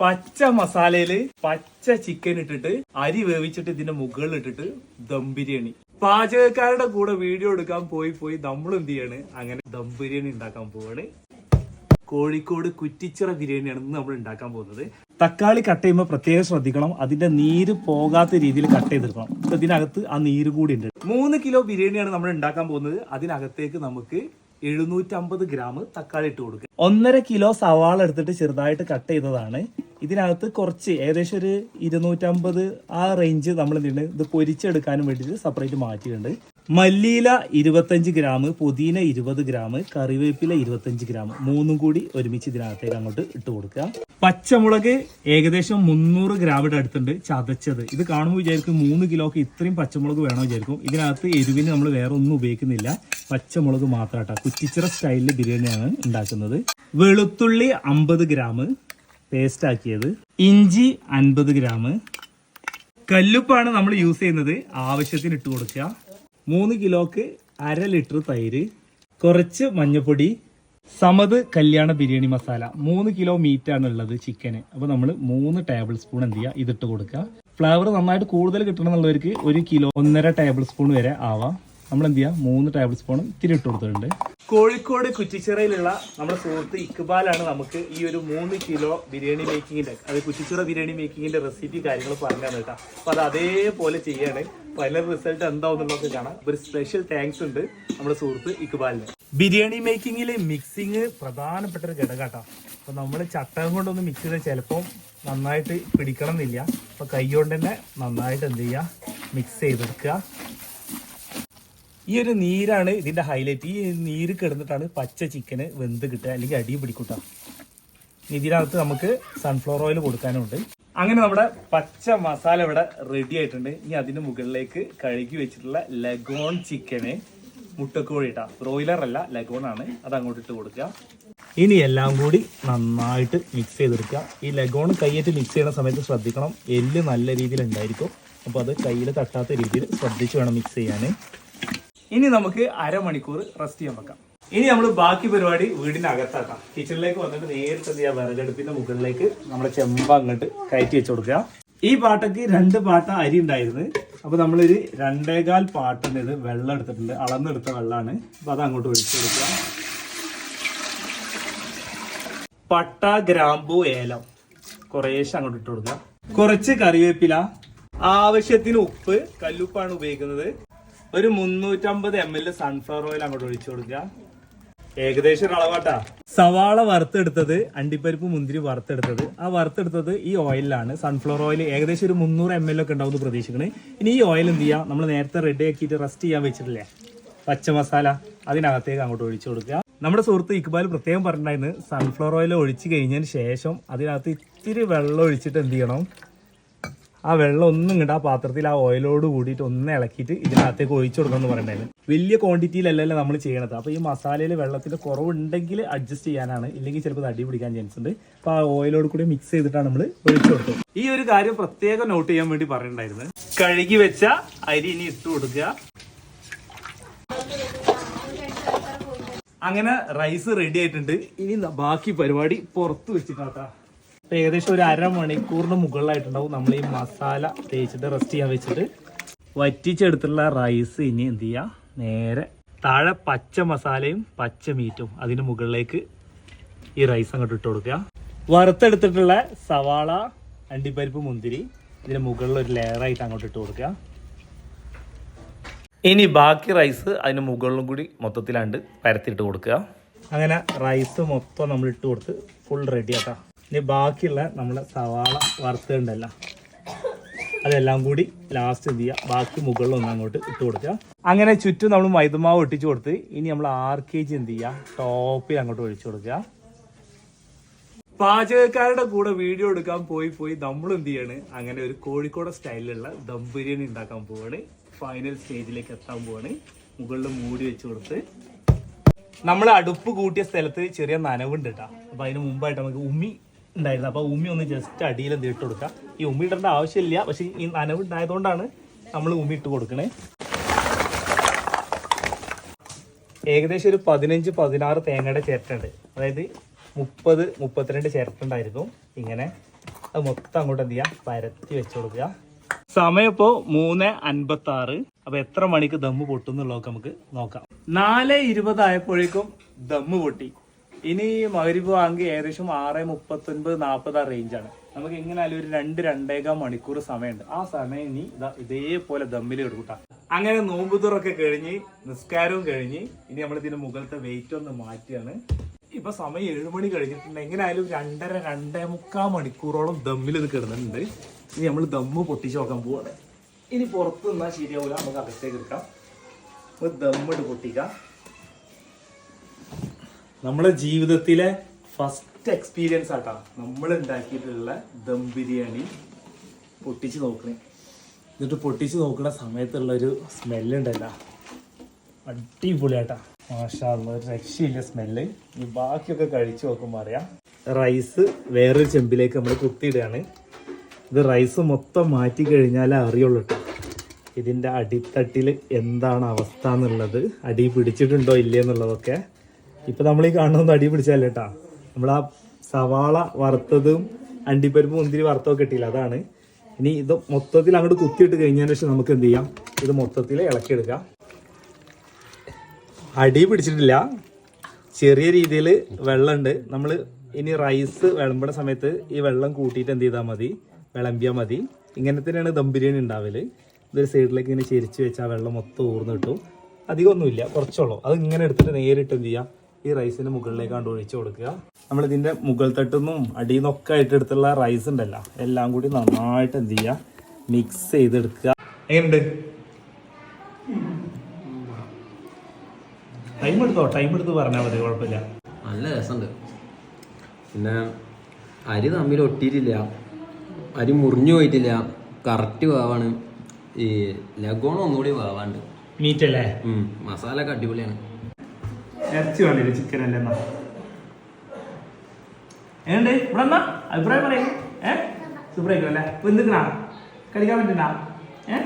പച്ച മസാലയിൽ പച്ച ചിക്കൻ ഇട്ടിട്ട് അരി വേവിച്ചിട്ട് ഇതിന്റെ മുകളിൽ ഇട്ടിട്ട് ദം ബിരിയാണി. പാചകക്കാരുടെ കൂടെ വീഡിയോ എടുക്കാൻ പോയി പോയി നമ്മൾ എന്ത് ചെയ്യാണ്? അങ്ങനെ ദം ബിരിയാണി ഉണ്ടാക്കാൻ പോവാണ്. കോഴിക്കോട് കുറ്റിച്ചിറ ബിരിയാണിയാണ് ഇന്ന് നമ്മൾ ഉണ്ടാക്കാൻ പോകുന്നത്. തക്കാളി കട്ട് ചെയ്യുമ്പോൾ പ്രത്യേകം ശ്രദ്ധിക്കണം. അതിന്റെ നീര് പോകാത്ത രീതിയിൽ കട്ട് ചെയ്തെടുക്കണം. ഇതിനകത്ത് ആ നീര് കൂടി ഉണ്ട്. മൂന്ന് കിലോ ബിരിയാണിയാണ് നമ്മൾ ഉണ്ടാക്കാൻ പോകുന്നത്. അതിനകത്തേക്ക് നമുക്ക് എഴുന്നൂറ്റമ്പത് ഗ്രാം തക്കാളി ഇട്ട് കൊടുക്കുക. ഒന്നര കിലോ സവാള എടുത്തിട്ട് ചെറുതായിട്ട് കട്ട് ചെയ്തതാണ്. ഇതിനകത്ത് കുറച്ച് ഏകദേശം ഒരു ഇരുന്നൂറ്റമ്പത് ആ റേഞ്ച് നമ്മൾ എന്തുണ്ട് ഇത് പൊരിച്ചെടുക്കാനും വേണ്ടിയിട്ട് സെപ്പറേറ്റ് മാറ്റിയിട്ടുണ്ട്. മല്ലിയില ഇരുപത്തഞ്ച് ഗ്രാം പുതിന ഇരുപത് ഗ്രാം കറിവേപ്പില ഇരുപത്തഞ്ച് ഗ്രാം. മൂന്നും കൂടി ഒരുമിച്ച് ഇതിനകത്തേക്ക് അങ്ങോട്ട് ഇട്ട് കൊടുക്കുക. പച്ചമുളക് ഏകദേശം മുന്നൂറ് ഗ്രാമിന്റെ അടുത്തുണ്ട് ചതച്ചത്. ഇത് കാണുമ്പോൾ വിചാരിക്കും മൂന്ന് കിലോക്ക് ഇത്രയും പച്ചമുളക് വേണോ വിചാരിക്കും. ഇതിനകത്ത് എരിവിന് നമ്മൾ വേറെ ഒന്നും ഉപയോഗിക്കുന്നില്ല. പച്ചമുളക് മാത്രമാട്ടോ കുറ്റിച്ചിറ സ്റ്റൈലിൽ ബിരിയാണിയാണ് ഉണ്ടാക്കുന്നത്. വെളുത്തുള്ളി അമ്പത് ഗ്രാം പേസ്റ്റ് ആക്കിയത്. ഇഞ്ചി അൻപത് ഗ്രാം. കല്ലുപ്പാണ് നമ്മൾ യൂസ് ചെയ്യുന്നത്. ആവശ്യത്തിന് ഇട്ട് കൊടുക്കുക. മൂന്ന് കിലോക്ക് അര ലിറ്റർ തൈര് കുറച്ച് മഞ്ഞൾപ്പൊടി സമത് കല്യാണ ബിരിയാണി മസാല. മൂന്ന് കിലോ മീറ്റ് ആണ് ഉള്ളത് ചിക്കന് അപ്പൊ നമ്മൾ മൂന്ന് ടേബിൾ സ്പൂൺ എന്ത് ചെയ്യുക ഇതിട്ട് കൊടുക്കുക ഫ്ലേവർ നന്നായിട്ട് കൂടുതൽ കിട്ടണം എന്നുള്ളവർക്ക് ഒരു കിലോ ഒന്നര ടേബിൾ സ്പൂൺ വരെ ആവാം. നമ്മൾ എന്ത് ചെയ്യുക മൂന്ന് ടേബിൾ സ്പൂണും ഇത്തിരി ഇട്ട് കൊടുത്തിട്ടുണ്ട്. കോഴിക്കോട് കുറ്റിച്ചിറയിലുള്ള നമ്മുടെ സുഹൃത്ത് ഇക്ബാലാണ് നമുക്ക് ഈ ഒരു മൂന്ന് കിലോ ബിരിയാണി മേക്കിങ്ങിന്റെ അത് കുറ്റിച്ചിറ ബിരിയാണി മേക്കിങ്ങിന്റെ റെസിപ്പി കാര്യങ്ങൾ പറഞ്ഞു കേട്ടോ. അപ്പൊ അത് അതേപോലെ ചെയ്യാണ്. ഫൈനൽ റിസൾട്ട് എന്താവുന്നുള്ളതൊക്കെ കാണാം. അപ്പൊ ഒരു സ്പെഷ്യൽ താങ്ക്സ് ഉണ്ട് നമ്മുടെ സുഹൃത്ത് ഇക്ബാലിന്. ബിരിയാണി മേക്കിങ്ങിൽ മിക്സിങ് പ്രധാനപ്പെട്ട ഒരു ഘടകട്ടോ അപ്പോൾ നമ്മൾ ചട്ടകം കൊണ്ടൊന്ന് മിക്സ് ചെയ്താൽ ചിലപ്പോൾ നന്നായിട്ട് പിടിക്കണം എന്നില്ല അപ്പൊ കൈ കൊണ്ട് തന്നെ നന്നായിട്ട് എന്ത് ചെയ്യുക മിക്സ് ചെയ്തെടുക്കുക. ഈ ഒരു നീരാണ് ഇതിന്റെ ഹൈലൈറ്റ് ഈ നീര് കിടന്നിട്ടാണ് പച്ച ചിക്കന് വെന്ത് കിട്ടുക. അല്ലെങ്കിൽ അടി പിടിക്കൂട്ട. ഇതിനകത്ത് നമുക്ക് സൺഫ്ലവർ ഓയിൽ കൊടുക്കാനുണ്ട്. അങ്ങനെ നമ്മുടെ പച്ച മസാല ഇവിടെ റെഡി ആയിട്ടുണ്ട്. ഇനി അതിന് മുകളിലേക്ക് കഴുകി വെച്ചിട്ടുള്ള ലഗോൺ ചിക്കന് മുട്ടക്കോഴി ഇട്ട ബ്രോയിലർ അല്ല ലഗോൺ ആണ്. അത് അങ്ങോട്ട് ഇട്ട് കൊടുക്കുക. ഇനി എല്ലാം കൂടി നന്നായിട്ട് മിക്സ് ചെയ്തെടുക്കുക. ഈ ലഗോൺ കൈയേറ്റ് മിക്സ് ചെയ്യുന്ന സമയത്ത് ശ്രദ്ധിക്കണം. എല്ല് നല്ല രീതിയിൽ ഉണ്ടായിരിക്കും. അപ്പോൾ അത് കയ്യിൽ തട്ടാത്ത രീതിയിൽ ശ്രദ്ധിച്ച് വേണം മിക്സ് ചെയ്യാൻ. ഇനി നമുക്ക് അരമണിക്കൂർ റെസ്റ്റ് ചെയ്യാൻ വെക്കാം. ഇനി നമ്മൾ ബാക്കി പരിപാടി വീടിനകത്താക്കാം. കിച്ചണിലേക്ക് വന്നിട്ട് നേരിട്ട് ചെയ്യാം? വിറകടുപ്പിന്റെ മുകളിലേക്ക് നമ്മുടെ ചെമ്പ അങ്ങോട്ട് കയറ്റി വെച്ച് കൊടുക്കുക. ഈ പാട്ടയ്ക്ക് രണ്ട് പാട്ട അരി ഉണ്ടായിരുന്നു അപ്പൊ നമ്മളൊരു രണ്ടേകാൽ പാട്ടിന് ഇത് വെള്ളം എടുത്തിട്ടുണ്ട്. അളന്നെടുത്ത വെള്ളമാണ്. അപ്പൊ അത് അങ്ങോട്ട് ഒഴിച്ചു കൊടുക്കുക. പട്ട ഗ്രാമ്പു ഏലം. കുറേശ്ശെ അങ്ങോട്ട് ഇട്ട് കൊടുക്കുക. കുറച്ച് കറിവേപ്പില. ആവശ്യത്തിന് ഉപ്പ് കല്ലുപ്പാണ് ഉപയോഗിക്കുന്നത്. ഒരു മുന്നൂറ്റമ്പത് എം എൽ സൺഫ്ലവർ ഓയിൽ അങ്ങോട്ട് ഒഴിച്ചു കൊടുക്കുക. ഏകദേശം ഒരു അളവാട്ടാ. സവാള വറുത്തെടുത്തത് അണ്ടിപ്പരിപ്പ് മുന്തിരി വറുത്തെടുത്തത്. ആ വറുത്തെടുത്തത് ഈ ഓയിലാണ് സൺഫ്ലവർ ഓയിൽ ഏകദേശം ഒരു മുന്നൂറ് എം എൽ ഒക്കെ ഉണ്ടാവും പ്രതീക്ഷിക്കുന്നത് ഇനി ഈ ഓയിൽ എന്ത് ചെയ്യാം? നമ്മൾ നേരത്തെ റെഡി ആക്കിയിട്ട് റെസ്റ്റ് ചെയ്യാൻ വെച്ചിട്ടില്ലേ? പച്ചമസാല അതിനകത്തേക്ക് അങ്ങോട്ട് ഒഴിച്ചു കൊടുക്കുക. നമ്മുടെ സുഹൃത്ത് ഇക്ബാൽ പ്രത്യേകം പറഞ്ഞിട്ടുണ്ടായിരുന്നു സൺഫ്ലവർ ഓയിൽ ഒഴിച്ച് കഴിഞ്ഞതിന് ശേഷം അതിനകത്ത് ഇത്തിരി വെള്ളം ഒഴിച്ചിട്ട് എന്ത് ചെയ്യണം? ആ വെള്ളം ഒന്നും ഇങ്ങോട്ട് ആ പാത്രത്തിൽ ആ ഓയിലോട് കൂടിയിട്ട് ഒന്ന് ഇളക്കിയിട്ട് ഇതിനകത്തേക്ക് ഒഴിച്ചു കൊടുക്കണം എന്ന് പറയണ്ടായിരുന്നു വലിയ ക്വാണ്ടിറ്റിയിലല്ലല്ലോ നമ്മൾ ചെയ്യണത്. അപ്പോൾ ഈ മസാലയിൽ വെള്ളത്തിന്റെ കുറവുണ്ടെങ്കിൽ അഡ്ജസ്റ്റ് ചെയ്യാനാണ്. ഇല്ലെങ്കിൽ ചിലപ്പോൾ അടി പിടിക്കാൻ ചാൻസ് ഉണ്ട്. അപ്പോൾ ആ ഓയിലോട് കൂടി മിക്സ് ചെയ്തിട്ടാണ് നമ്മൾ ഒഴിച്ചു കൊടുത്തത്. ഈ ഒരു കാര്യം പ്രത്യേകം നോട്ട് ചെയ്യാൻ വേണ്ടി പറഞ്ഞിട്ടുണ്ടായിരുന്നു. കഴുകി വെച്ച അരി ഇനി ഇട്ട് കൊടുക്കുക. അങ്ങനെ റൈസ് റെഡി ആയിട്ടുണ്ട്. ഇനി ബാക്കി പരിപാടി പുറത്ത് വെച്ചിട്ടാട്ടാ ഏകദേശം ഒരു അരമണിക്കൂറിന് മുകളിലായിട്ടുണ്ടാവും നമ്മൾ ഈ മസാല തേച്ചിട്ട് റെസ്റ്റ് ചെയ്യാൻ വെച്ചിട്ട്. വറ്റിച്ചെടുത്തുള്ള റൈസ് ഇനി എന്ത് ചെയ്യുക നേരെ താഴെ പച്ച മസാലയും പച്ച മീറ്റും അതിന് മുകളിലേക്ക് ഈ റൈസ് അങ്ങോട്ട് ഇട്ട് കൊടുക്കുക. വറുത്തെടുത്തിട്ടുള്ള സവാള അണ്ടിപ്പരിപ്പ് മുന്തിരി ഇതിന് മുകളിൽ ഒരു ലെയറായിട്ട് അങ്ങോട്ട് ഇട്ട് കൊടുക്കുക. ഇനി ബാക്കി റൈസ് അതിന് മുകളിലും കൂടി മൊത്തത്തിലാണ്ട് പരത്തിയിട്ട് കൊടുക്കുക. അങ്ങനെ റൈസ് മൊത്തം നമ്മൾ ഇട്ട് കൊടുത്ത് ഫുൾ റെഡി ആക്കാം. ഇനി ബാക്കിയുള്ള നമ്മളെ സവാള വറുത്തുണ്ടല്ല അതെല്ലാം കൂടി ലാസ്റ്റ് എന്ത് ചെയ്യുക ബാക്കി മുകളിൽ ഒന്ന് അങ്ങോട്ട് ഇട്ട് കൊടുക്കുക. അങ്ങനെ ചുറ്റും നമ്മൾ മൈദമാവ് ഒട്ടിച്ചു കൊടുത്ത് ഇനി നമ്മൾ ആർ കെ ജി എന്ത് ചെയ്യുക ടോപ്പിൽ അങ്ങോട്ട് ഒഴിച്ചു കൊടുക്കുക. പാചകക്കാരുടെ കൂടെ വീഡിയോ എടുക്കാൻ പോയി പോയി നമ്മൾ എന്ത് ചെയ്യാണ്? അങ്ങനെ ഒരു കോഴിക്കോട് സ്റ്റൈലിലുള്ള ദം ബിരിയാണി ഉണ്ടാക്കാൻ പോവാണ്. ഫൈനൽ സ്റ്റേജിലേക്ക് എത്താൻ പോവാണ്. മുകളിൽ മൂടി വെച്ച് കൊടുത്ത്. നമ്മൾ അടുപ്പ് കൂട്ടിയ സ്ഥലത്ത് ചെറിയ നനവുണ്ട് കേട്ടോ അപ്പൊ അതിന് മുമ്പായിട്ട് നമുക്ക് ഉമ്മി ഉണ്ടായിരുന്നു അപ്പോൾ ഉമ്മി ഒന്ന് ജസ്റ്റ് അടിയിൽ എന്ത് ഇട്ട് കൊടുക്കുക ഈ ഉമ്മി ഇടേണ്ട ആവശ്യമില്ല. പക്ഷെ ഈ നനവ് ഉണ്ടായതുകൊണ്ടാണ് നമ്മൾ ഉമ്മി ഇട്ട് കൊടുക്കണേ. ഏകദേശം ഒരു പതിനഞ്ച് പതിനാറ് തേങ്ങയുടെ ചിരട്ടുണ്ട് അതായത് മുപ്പത് മുപ്പത്തിരണ്ട് ചിരട്ടുണ്ടായിരിക്കും ഇങ്ങനെ അത് മൊത്തം അങ്ങോട്ട് എന്ത് ചെയ്യുക പരത്തി വെച്ച് കൊടുക്കുക. സമയം ഇപ്പോൾ മൂന്ന് അൻപത്തി ആറ് അപ്പൊ എത്ര മണിക്ക് ദമ്മ് പൊട്ടുന്നുള്ളതൊക്കെ നമുക്ക് നോക്കാം. നാല് ഇരുപതായപ്പോഴേക്കും ദമ്മ് പൊട്ടി. ഇനി മകരിപ്പ് വാങ്ങി ഏകദേശം ആറ് മുപ്പത്തൊൻപത് നാൽപ്പത് ആ റേഞ്ചാണ് നമുക്ക് എങ്ങനെയാലും ഒരു രണ്ട് രണ്ടേകാൽ മണിക്കൂർ സമയമുണ്ട്. ആ സമയം ഇനി ഇതാ ഇതേപോലെ ദമ്മിൽ എടുക്കൂട്ടാ. അങ്ങനെ നോമ്പുതുറൊക്കെ കഴിഞ്ഞ് നിസ്കാരവും കഴിഞ്ഞ് ഇനി നമ്മൾ ഇതിന്റെ മുകളിലത്തെ വെയിറ്റ് ഒന്ന് മാറ്റിയാണ്. ഇപ്പൊ സമയം ഏഴ് മണി കഴിഞ്ഞിട്ടുണ്ട്. എങ്ങനെയായാലും രണ്ടര രണ്ടേ മുക്കാൽ മണിക്കൂറോളം ദമ്മിൽ ഇത് കിടന്നിട്ടുണ്ട്. ഇനി നമ്മൾ ദമ്മ് പൊട്ടിച്ച് നോക്കാൻ പോവാണ്. ഇനി പുറത്ത് നിന്നാൽ ശരിയാവില്ല നമുക്ക് അകത്തേക്ക് എടുക്കാം. ദമ്മിട്ട് പൊട്ടിക്കാം. നമ്മുടെ ജീവിതത്തിലെ ഫസ്റ്റ് എക്സ്പീരിയൻസ് ആട്ടാ. നമ്മൾ ഉണ്ടാക്കിയിട്ടുള്ള ദം ബിരിയാണി പൊട്ടിച്ച് നോക്കണേ. എന്നിട്ട് പൊട്ടിച്ച് നോക്കുന്ന സമയത്തുള്ള ഒരു സ്മെല്ലുണ്ടല്ലോ അടിപൊളിയാട്ടാ. മാഷാ അല്ലാ, ഒരു രക്ഷയില്ല സ്മെല്ല് ഇനി ബാക്കിയൊക്കെ കഴിച്ചു നോക്കുമ്പോൾ അറിയാം. റൈസ് വേറൊരു ചെമ്പിലേക്ക് നമ്മൾ കുത്തിയിടുകയാണ്. ഇത് റൈസ് മൊത്തം മാറ്റി കഴിഞ്ഞാലേ അറിയുള്ളൂ കേട്ടോ. ഇതിന്റെ അടിത്തട്ടിൽ എന്താണ് അവസ്ഥ എന്നുള്ളത്. അടി പിടിച്ചിട്ടുണ്ടോ ഇല്ലേ എന്നുള്ളതൊക്കെ. ഇപ്പം നമ്മൾ ഈ കാണുന്നത് അടി പിടിച്ചല്ലേ കേട്ടാ നമ്മൾ ആ സവാള വറുത്തതും അണ്ടിപ്പരിപ്പ് മുന്തിരി വറുത്തതൊക്കെ കിട്ടിയില്ല അതാണ്. ഇനി ഇത് മൊത്തത്തിൽ അങ്ങോട്ട് കുത്തിയിട്ട് കഴിഞ്ഞതിന് ശേഷം നമുക്ക് എന്ത് ചെയ്യാം? ഇത് മൊത്തത്തിൽ ഇളക്കിയെടുക്കാം. അടി പിടിച്ചിട്ടില്ല. ചെറിയ രീതിയിൽ വെള്ളമുണ്ട്. നമ്മൾ ഇനി റൈസ് വിളമ്പുന്ന സമയത്ത് ഈ വെള്ളം കൂട്ടിയിട്ട് എന്ത് ചെയ്താൽ മതി? വിളമ്പിയാൽ മതി. ഇങ്ങനെ തന്നെയാണ് ദം ബിരിയാണി ഉണ്ടാവൽ. ഇതൊരു സൈഡിലേക്ക് ഇങ്ങനെ ചെരിച്ച് വെച്ചാൽ വെള്ളം മൊത്തം ഊർന്ന് കിട്ടും. അധികമൊന്നുമില്ല. കുറച്ചുള്ളൂ. അത് ഇങ്ങനെ എടുത്തിട്ട് നേരിട്ട് എന്ത് ചെയ്യാം? ഈ റൈസിന്റെ മുകളിലേക്ക് കണ്ട് ഒഴിച്ചു കൊടുക്കുക. നമ്മൾ ഇതിന്റെ മുകൾ തട്ടുന്നും അടിയിൽ നിന്നൊക്കെ ആയിട്ട് എടുത്തുള്ള റൈസ് ഉണ്ടല്ലോ എല്ലാം കൂടി നന്നായിട്ട് എന്ത് ചെയ്യുക മിക്സ് ചെയ്തെടുക്കുക. എങ്ങനെയുണ്ട്? ടൈം എടുത്തോ? ടൈം എടുത്ത് പറഞ്ഞാൽ മതി കുഴപ്പമില്ല. നല്ല രസമുണ്ട്. പിന്നെ അരി തമ്മിൽ ഒട്ടിയിട്ടില്ല. അരി മുറിഞ്ഞു പോയിട്ടില്ല. കറക്റ്റ് വേവാണ്. ഈ ലഗോൺ ഒന്നുകൂടി വേവാണ്ട്. മീറ്റ് അല്ലേ? മസാല ഒക്കെ അടിപൊളിയാണ്. ഇറച്ചി വേണ്ടില്ല ചിക്കൻ അല്ലേ എന്നാ? എങ്ങണ്ട് ഇവിടെ എന്നാ അഭിപ്രായം പറയും. ഏ? സൂപ്പറായിരിക്കും അല്ലേ? ഇപ്പൊ എന്തിനാ കളിക്കാൻ പറ്റുന്ന ഏ?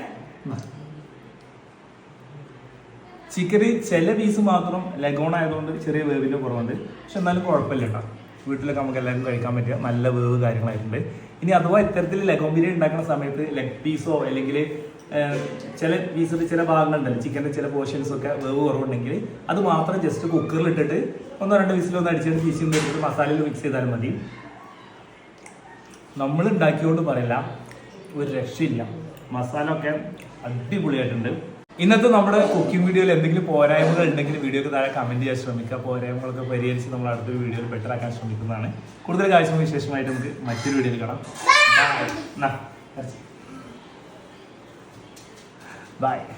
ചിക്കന് ചില പീസ് മാത്രം ലഗോൺ ആയതുകൊണ്ട് ചെറിയ വേവിന്റെ കുറവുണ്ട്. പക്ഷെ എന്നാലും കുഴപ്പമില്ല കേട്ടോ. വീട്ടിലൊക്കെ നമുക്ക് എല്ലാവർക്കും കഴിക്കാൻ പറ്റിയ നല്ല വേവ് കാര്യങ്ങളായിട്ടുണ്ട്. ഇനി അഥവാ ഇത്തരത്തിൽ ലഗോൺ ബിരിയാണി ഉണ്ടാക്കുന്ന സമയത്ത് ലെഗ് പീസോ അല്ലെങ്കിൽ ചില പീസിൽ ചില ഭാഗങ്ങളുണ്ടല്ലോ. ചിക്കന്റെ ചില പോർഷൻസ് ഒക്കെ വേവ് കുറവുണ്ടെങ്കിൽ അത് മാത്രം ജസ്റ്റ് കുക്കറിൽ ഇട്ടിട്ട് ഒന്നോ രണ്ടോ വിസിലൊന്ന് അടിച്ചിട്ട് പീസിൽ നിന്ന് ഇട്ടിട്ട് മസാലയിൽ മിക്സ് ചെയ്താൽ മതി. നമ്മൾ ഉണ്ടാക്കിയോണ്ട് പറയില്ല. ഒരു രക്ഷയില്ല. മസാല ഒക്കെ അടിപൊളിയായിട്ടുണ്ട്. ഇന്നത്തെ നമ്മുടെ കുക്കിംഗ് വീഡിയോയിൽ എന്തെങ്കിലും പോരായ്മകൾ ഉണ്ടെങ്കിൽ വീഡിയോക്ക് താഴെ കമന്റ് ചെയ്യാൻ ശ്രമിക്കുക. പോരായ്മകളൊക്കെ പരിഹരിച്ച് നമ്മൾ അടുത്തൊരു വീഡിയോയിൽ ബെറ്റർ ആക്കാൻ ശ്രമിക്കുന്നതാണ്. കൂടുതൽ കാഴ്ച വിശേഷമായിട്ട് നമുക്ക് മറ്റൊരു വീഡിയോയിൽ കാണാം. Bye.